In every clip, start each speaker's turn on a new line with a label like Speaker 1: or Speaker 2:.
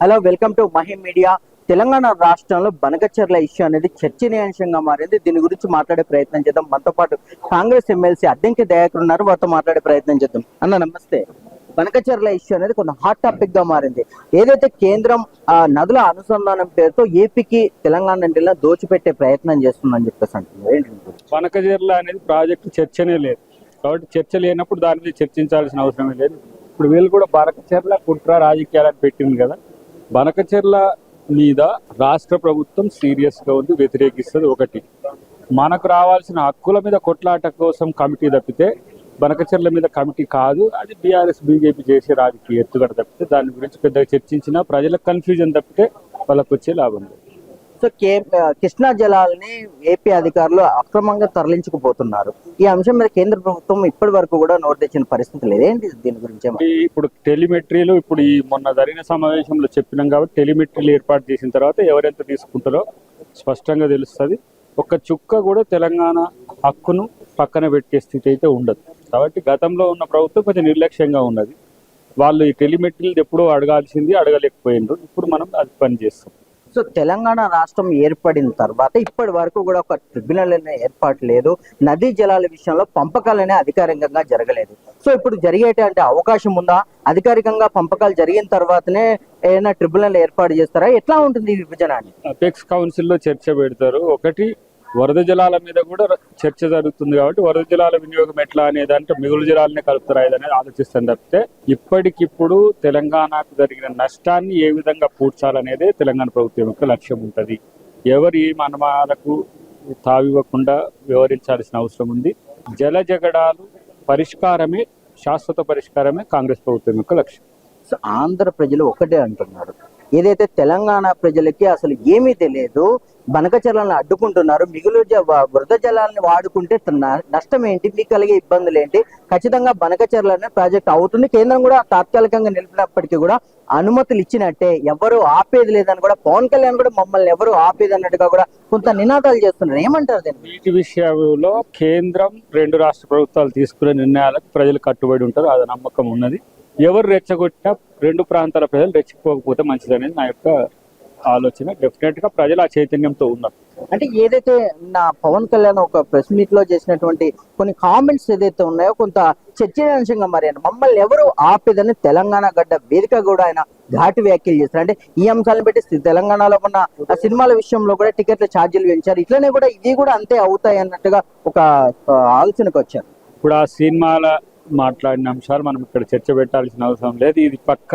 Speaker 1: Hello welcome to Mahim media. Telangana రాష్ట్రంలో Banakacherla issue అనేది చర్చనీయాంశంగా మారింది. దీని గురించి మాట్లాడే ప్రయత్నం చేద్దాం. మనతో పాటు కాంగ్రెస్ ఎమ్మెల్సీ అద్దెంకి దయాకర్ ఉన్నారు. వారితో మాట్లాడే ప్రయత్నం చేద్దాం. అన్న నమస్తే. బనకచర్ల ఇష్యూ అనేది కొంత హాట్ టాపిక్గా మారింది. ఏదైతే కేంద్రం ఆ నదుల అనుసంధానం పేరుతో ఏపీకి తెలంగాణ జిల్లా దోచిపెట్టే ప్రయత్నం చేస్తుందని చెప్పేసి అంటున్నారు.
Speaker 2: బనకచర్ల అనేది ప్రాజెక్టు చర్చనే లేదు. కాబట్టి చర్చ లేనప్పుడు దాని మీద చర్చించాల్సిన అవసరమే లేదు. ఇప్పుడు వీళ్ళు కూడా బనకచర్ల కుట్ర రాజకీయాలను పెట్టింది కదా. బనకచెర్ల మీద రాష్ట్ర ప్రభుత్వం సీరియస్గా ఉంది వ్యతిరేకిస్తుంది ఒకటి. మనకు రావాల్సిన హక్కుల మీద కొట్లాట కోసం కమిటీ తప్పితే బనకచెర్ల మీద కమిటీ కాదు అది బీఆర్ఎస్ బీజేపీ చేసే రాజకీయ ఎత్తుగడ తప్పితే దాని గురించి పెద్దగా చర్చించినా ప్రజలకు కన్ఫ్యూజన్ తప్పితే వాళ్ళకు వచ్చే లాభం లేదు.
Speaker 1: సో కే కృష్ణా జలాలని ఏపీ అధికారులు అక్రమంగా తరలించుకుపోతున్నారు. ఈ అంశం మీద కేంద్ర ప్రభుత్వం ఇప్పటి వరకు కూడా నోటు తెచ్చిన పరిస్థితి లేదు. ఏంటి దీని గురించి
Speaker 2: ఇప్పుడు టెలిమెట్రీలు ఇప్పుడు ఈ మొన్న జరిగిన సమావేశంలో చెప్పినాం కాబట్టి టెలిమెట్రీలు ఏర్పాటు చేసిన తర్వాత ఎవరెంత తీసుకుంటారో స్పష్టంగా తెలుస్తుంది. ఒక్క చుక్క కూడా తెలంగాణ హక్కును పక్కన పెట్టే స్థితి అయితే ఉండదు. కాబట్టి గతంలో ఉన్న ప్రభుత్వం కొంచెం నిర్లక్ష్యంగా ఉన్నది. వాళ్ళు ఈ టెలిమెట్రీలు ఎప్పుడో అడగాల్సింది అడగలేకపోయినారు. ఇప్పుడు మనం అది పని చేస్తాం.
Speaker 1: సో తెలంగాణ రాష్ట్రం ఏర్పడిన తర్వాత ఇప్పటి వరకు కూడా ఒక ట్రిబ్యునల్ అనే ఏర్పాటు లేదు. నదీ జలాల విషయంలో పంపకాలు అనే అధికారికంగా జరగలేదు. సో ఇప్పుడు జరిగేటువంటి అవకాశం ఉందా? అధికారికంగా పంపకాలు జరిగిన తర్వాతనే ఏదైనా ట్రిబ్యునల్ ఏర్పాటు చేస్తారా? ఎట్లా ఉంటుంది ఈ విభజన
Speaker 2: అపెక్స్ కౌన్సిల్లో చర్చ పెడతారు. ఒకటి వరద జలాల మీద కూడా చర్చ జరుగుతుంది కాబట్టి వరద జలాల వినియోగం ఎట్లా అనేది అంటే మిగులు జలాలనే కలుపుతారా అనేది ఆలోచిస్తాను తప్పితే ఇప్పటికిప్పుడు తెలంగాణకు జరిగిన నష్టాన్ని ఏ విధంగా పూడ్చాలనేదే తెలంగాణ ప్రభుత్వం యొక్క లక్ష్యం ఉంటుంది. ఎవరు ఏ అనుమానాలకు తావివ్వకుండా వివరించాల్సిన అవసరం ఉంది. జల జగడాలు పరిష్కారమే శాశ్వత పరిష్కారమే కాంగ్రెస్ ప్రభుత్వం యొక్క లక్ష్యం.
Speaker 1: సో ఆంధ్ర ప్రజలు ఒకటే అంటున్నారు. ఏదైతే తెలంగాణ ప్రజలకి అసలు ఏమీ తెలియదు బనకచర్లను అడ్డుకుంటున్నారు మిగులు జ- వృధ జలాలను వాడుకుంటే నష్టం ఏంటి మీకు కలిగే ఇబ్బందులు ఏంటి ఖచ్చితంగా బనకచర్లనే ప్రాజెక్ట్ అవుతుంది. కేంద్రం కూడా తాత్కాలికంగా నిలిపినప్పటికీ కూడా అనుమతులు ఇచ్చినట్టే ఎవరు ఆపేది లేదని కూడా పవన్ కళ్యాణ్ కూడా మమ్మల్ని ఎవరు ఆపేది అన్నట్టుగా కూడా కొంత నినాదాలు చేస్తున్నారు. ఏమంటారు దీన్ని?
Speaker 2: నీటి విషయంలో కేంద్రం రెండు రాష్ట్ర ప్రభుత్వాలు తీసుకునే నిర్ణయాలకు ప్రజలు కట్టుబడి ఉంటారు. అది నమ్మకం ఉన్నది. ఎవరు రెచ్చగొట్టినా రెండు ప్రాంతాల ప్రజలు రెచ్చిపోకపోతే మంచిదనేది నా యొక్క ఆలోచన. డెఫినెట్గా ప్రజలు ఆ చైతన్యంతో ఉన్నారు
Speaker 1: అంటే ఏదైతే నా పవన్ కళ్యాణ్ ఒక ప్రెస్ మీట్లో చేసినటువంటి కొన్ని కామెంట్స్ ఏదైతే ఉన్నాయో కొంత చర్చనీయాంశంగా మరి మమ్మల్ని ఎవరు ఆపేదని తెలంగాణ గడ్డ వేదిక కూడా ఆయన ఘాటు వ్యాఖ్యలు చేస్తారు. అంటే ఈ అంశాలను పెట్టి తెలంగాణలో ఉన్న సినిమాల విషయంలో కూడా టికెట్ల ఛార్జీలు పెంచారు. ఇట్లనే కూడా ఇది కూడా అంతే అవుతాయి అన్నట్టుగా ఒక ఆలోచనకు వచ్చారు.
Speaker 2: ఇప్పుడు ఆ సినిమాల మాట్లాడిన అంశాలు మనం ఇక్కడ చర్చ పెట్టాల్సిన అవసరం లేదు. ఇది పక్క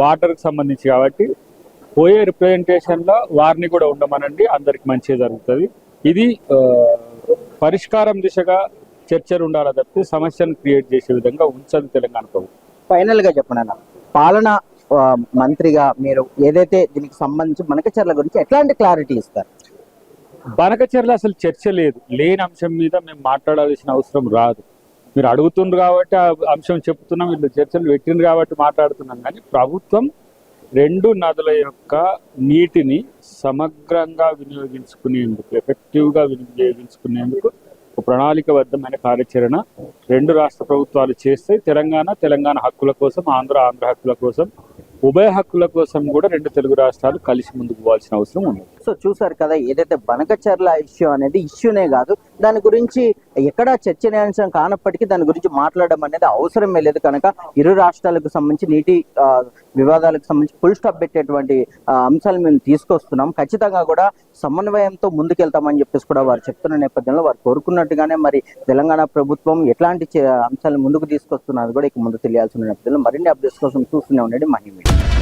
Speaker 2: వాటర్కి సంబంధించి కాబట్టి పోయే రిప్రజెంటేషన్లో వారిని కూడా ఉండమనండి అందరికి మంచిగా జరుగుతుంది. ఇది పరిష్కారం దిశగా చర్చలు ఉండాలి తప్పితే సమస్యను క్రియేట్ చేసే విధంగా ఉంచదు తెలంగాణ ప్రభుత్వం.
Speaker 1: ఫైనల్గా చెప్పండి పాలన మంత్రిగా మీరు ఏదైతే దీనికి సంబంధించి మనకచర్ల గురించి ఎట్లాంటి క్లారిటీ ఇస్తారు?
Speaker 2: బనకచర్ల అసలు చర్చ లేదు. లేని అంశం మీద మేము మాట్లాడాల్సిన అవసరం రాదు. మీరు అడుగుతుండ్రు కాబట్టి ఆ అంశం చెప్తున్నాం వీళ్ళు చర్చలు పెట్టిండ్రు కాబట్టి మాట్లాడుతున్నాం. కానీ ప్రభుత్వం రెండు నదుల యొక్క నీటిని సమగ్రంగా వినియోగించుకునేందుకు ఎఫెక్టివ్గా వినియోగించుకునేందుకు ఒక ప్రణాళికబద్ధమైన కార్యాచరణ రెండు రాష్ట్ర ప్రభుత్వాలు చేస్తే తెలంగాణ తెలంగాణ హక్కుల కోసం ఆంధ్ర ఆంధ్ర హక్కుల కోసం ఉభయ హక్కుల కోసం కూడా రెండు తెలుగు రాష్ట్రాలు కలిసి ముందుకు పోవాల్సిన అవసరం ఉంది.
Speaker 1: సో చూసారు కదా ఏదైతే బనకచర్ల ఇష్యూ అనేది ఇష్యూనే కాదు దాని గురించి ఎక్కడా చర్చనీయాంశం కానప్పటికీ దాని గురించి మాట్లాడడం అనేది అవసరమే లేదు. కనుక ఇరు రాష్ట్రాలకు సంబంధించి నీటి వివాదాలకు సంబంధించి ఫుల్ స్టాప్ పెట్టేటువంటి అంశాలు మేము తీసుకొస్తున్నాం. ఖచ్చితంగా కూడా సమన్వయంతో ముందుకెళ్తామని చెప్పేసి కూడా వారు చెప్తున్న నేపథ్యంలో వారు కోరుకున్నట్టుగానే మరి తెలంగాణ ప్రభుత్వం ఎట్లాంటి అంశాలను ముందుకు తీసుకొస్తున్నారు కూడా ఇక ముందు తెలియాల్సిన నేపథ్యంలో మరిన్ని అప్డేట్స్ కోసం చూస్తూనే ఉండండి మనీ మీడియా